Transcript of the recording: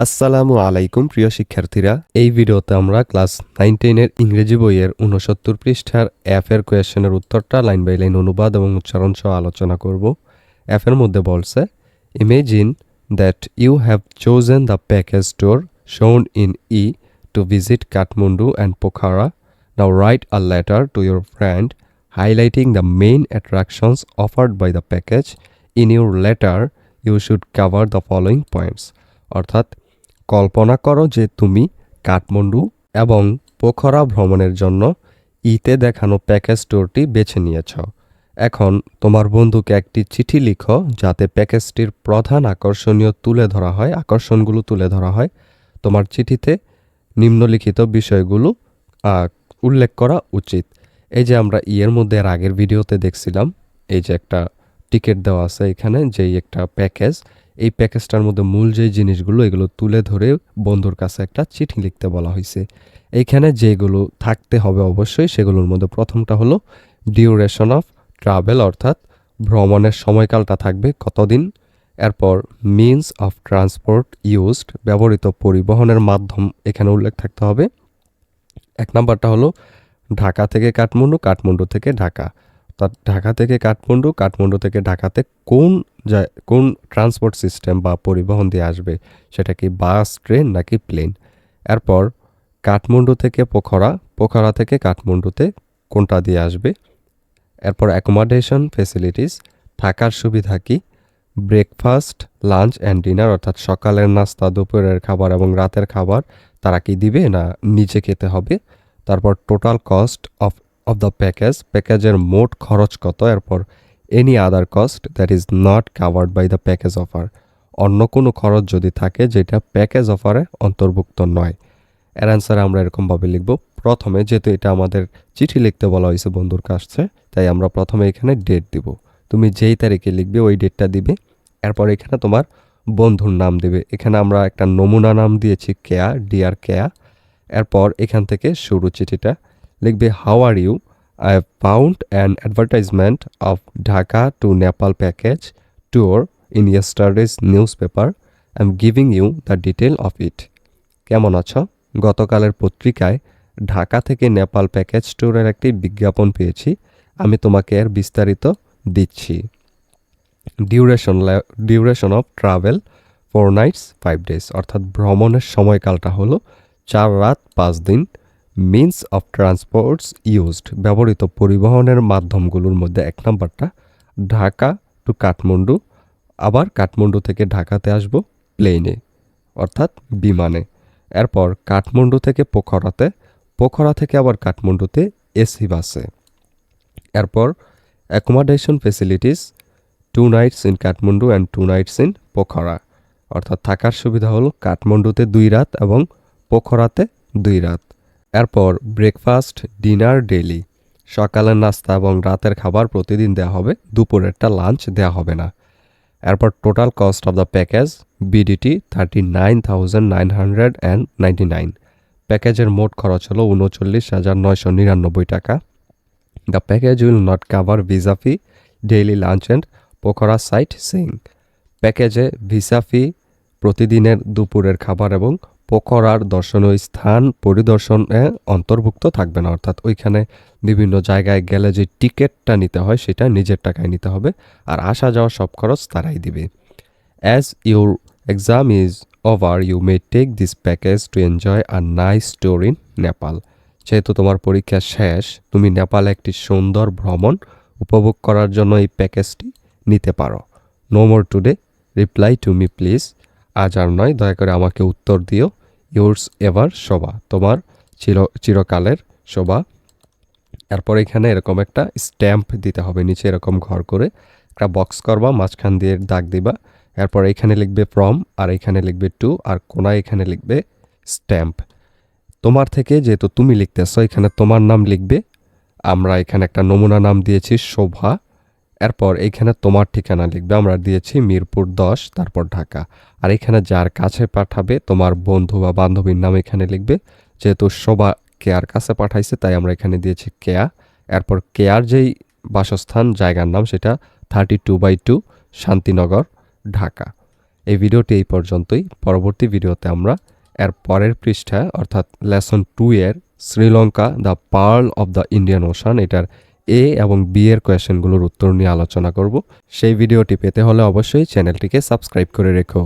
আসসালামু আলাইকুম, প্রিয় শিক্ষার্থীরা। এই ভিডিওতে আমরা ক্লাস নাইন টেনের ইংরেজি বইয়ের উনসত্তর পৃষ্ঠার এফ এর কোয়েশনের উত্তরটা লাইন বাই লাইন অনুবাদ এবং উচ্চারণ সহ আলোচনা করব। এফ এর মধ্যে বলছে imagine that you have chosen the package store shown in E to visit Kathmandu and Pokhara now write a letter to your friend highlighting the main attractions offered by the package in your letter you should cover the following points অর্থাৎ কল্পনা করো যে তুমি কাঠমান্ডু এবং পোখরা ভ্রমণের জন্য ইতে দেখানো প্যাকেজ ট্যুরটি বেছে নিয়েছ। এখন তোমার বন্ধুকে একটি চিঠি লিখো যাতে প্যাকেজটির প্রধান আকর্ষণীয় তুলে ধরা হয়, আকর্ষণগুলো তুলে ধরা হয়। তোমার চিঠিতে নিম্নলিখিত বিষয়গুলো উল্লেখ করা উচিত। এই যে আমরা ইয়ের মধ্যে আগের ভিডিওতে দেখছিলাম, এই যে একটা টিকিট দেওয়া আছে এখানে, যেই একটা প্যাকেজ এই প্যাকেজটার মধ্যে মূল যে জিনিসগুলো, এগুলো তুলে ধরে বন্ধুর কাছে একটা চিঠি লিখতে বলা হয়েছে এইখানে যেগুলো থাকতে হবে অবশ্যই, সেগুলোর মধ্যে প্রথমটা হলো ডিউরেশন অফ ট্রাভেল অর্থাৎ ভ্রমণের সময়কালটা থাকবে কতদিন? এরপর মিনস অফ ট্রান্সপোর্ট ইউজড ব্যবহৃত পরিবহনের মাধ্যম এখানে উল্লেখ থাকতে হবে। এক নাম্বারটা হলো ঢাকা থেকে কাঠমান্ডু কাঠমান্ডু থেকে ঢাকা। অর্থাৎ ঢাকা থেকে কাঠমান্ডু কাঠমান্ডু থেকে ঢাকাতে কোন কোন ট্রান্সপোর্ট সিস্টেম বা পরিবহন দিয়ে আসবে? সেটা কি বাস, ট্রেন নাকি প্লেন এরপর কাঠমান্ডু থেকে পোখরা পোখরা থেকে কাঠমান্ডুতে কোনটা দিয়ে আসবে? এরপর অ্যাকোমোডেশন ফেসিলিটিস থাকার সুবিধা কি? ব্রেকফাস্ট লাঞ্চ অ্যান্ড ডিনার অর্থাৎ সকালের নাস্তা, দুপুরের খাবার এবং রাতের খাবার তারা কি দিবে না নিচে খেতে হবে? তারপর total cost of of the package প্যাকেজের মোট খরচ কত, এরপর any other cost that is not covered by the package offer অন্য কোনো খরচ যদি থাকে, যেটা প্যাকেজ অফারে অন্তর্ভুক্ত নয়। এর অ্যান্সার আমরা এরকমভাবে লিখব। প্রথমে যেহেতু এটা আমাদের চিঠি লিখতে বলা হয়েছে, বন্ধুর কাছে, তাই আমরা প্রথমে এখানে ডেট দিব। তুমি যেই তারিখে লিখবে, ওই ডেটটা দিবে। এরপর এখানে তোমার বন্ধুর নাম দেবে। এখানে আমরা একটা নমুনা নাম দিয়েছি কেয়া ডিয়ার কেয়া এরপর এখান থেকে শুরু চিঠিটা। লিখবে how are you I have found an advertisement of Dhaka to Nepal package tour in yesterday's newspaper I am giving you the detail of it কেমন আছো? গতকালের পত্রিকায় ঢাকা থেকে নেপাল প্যাকেজ ট্যুরের একটি বিজ্ঞাপন পেয়েছি। আমি তোমাকে এর বিস্তারিত দিচ্ছি। Duration duration of travel four nights five days অর্থাৎ ভ্রমণের সময়কালটা হলো চার রাত, পাঁচ দিন। মিনস অফ ট্রান্সপোর্টস ইউজড ব্যবহৃত পরিবহনের মাধ্যমগুলোর মধ্যে এক নম্বরটা, ঢাকা টু কাঠমান্ডু আবার কাঠমান্ডু থেকে ঢাকাতে আসব প্লেনে অর্থাৎ বিমানে। এরপর কাঠমান্ডু থেকে পোখরাতে, পোখরা থেকে আবার কাঠমান্ডুতে এসি বাসে। এরপর accommodation facilities two nights in Kathmandu and two nights in Pokhara অর্থাৎ থাকার সুবিধা হলো কাঠমান্ডুতে দুই রাত এবং পোখরাতে দুই রাত। এরপর ব্রেকফাস্ট ডিনার ডেলি সকালের নাস্তা এবং রাতের খাবার প্রতিদিন দেওয়া হবে, দুপুরেরটা লাঞ্চ দেওয়া হবে না। এরপর total cost of the package BDT thirty nine thousand nine hundred and ninety nine প্যাকেজের মোট খরচ হলো উনচল্লিশ হাজার নয়শো নিরানব্বই টাকা। The package will not cover visa fee daily lunch and Pokhara sightseeing প্যাকেজে ভিসা ফি প্রতিদিনের দুপুরের খাবার এবং পোখরার দর্শনীয় স্থান পরিদর্শনে অন্তর্ভুক্ত থাকবে না। অর্থাৎ ওইখানে বিভিন্ন জায়গায় গেলে যে টিকিটটা নিতে হয়, সেটা নিজের টাকায় নিতে হবে আর আসা যাওয়া সব খরচ তারাই দিবে। As your exam is over you may take this package to enjoy a nice tour in Nepal যেহেতু তোমার পরীক্ষা শেষ, তুমি নেপালে একটি সুন্দর ভ্রমণ উপভোগ করার জন্য এই প্যাকেজটি নিতে পারো। No more today reply to me please আজ আর নয়, দয়া করে আমাকে উত্তর দিও। ইউর্স এভার শোভা, তোমার চির, চিরকালের শোভা। এরপর এখানে এরকম একটা স্ট্যাম্প দিতে হবে, নিচে এরকম ঘর করে একটা বক্স করবা, মাঝখান দিয়ে দাগ দিবা। এরপর এখানে লিখবে ফ্রম আর এখানে লিখবে টু আর কোনায় এখানে লিখবে স্ট্যাম্প। তোমার থেকে যেহেতু তুমি লিখতেছো, এখানে তোমার নাম লিখবে। আমরা এখানে একটা নমুনা নাম দিয়েছি, শোভা। এরপর এইখানে তোমার ঠিকানা লিখবে, আমরা দিয়েছি মিরপুর দশ, তারপর ঢাকা। আর এখানে যার কাছে পাঠাবে, তোমার বন্ধু বা বান্ধবীর নাম এখানে লিখবে। যেহেতু শোভা কেয়ার কাছে পাঠাইছে, তাই আমরা এখানে দিয়েছি কেয়া। এরপর কেয়ার যেই বাসস্থান, জায়গার নাম সেটা thirty two by two, Shantinagar, Dhaka. এই ভিডিওটি এই পর্যন্তই। পরবর্তী ভিডিওতে আমরা এর পরের পৃষ্ঠা অর্থাৎ লেসন টু এর, Sri Lanka, the pearl of the Indian ocean, এটার এ এবং বি এর কোয়েশনগুলোর উত্তর নিয়ে আলোচনা করব। সেই ভিডিওটি পেতে হলে অবশ্যই চ্যানেলটিকে সাবস্ক্রাইব করে রেখো।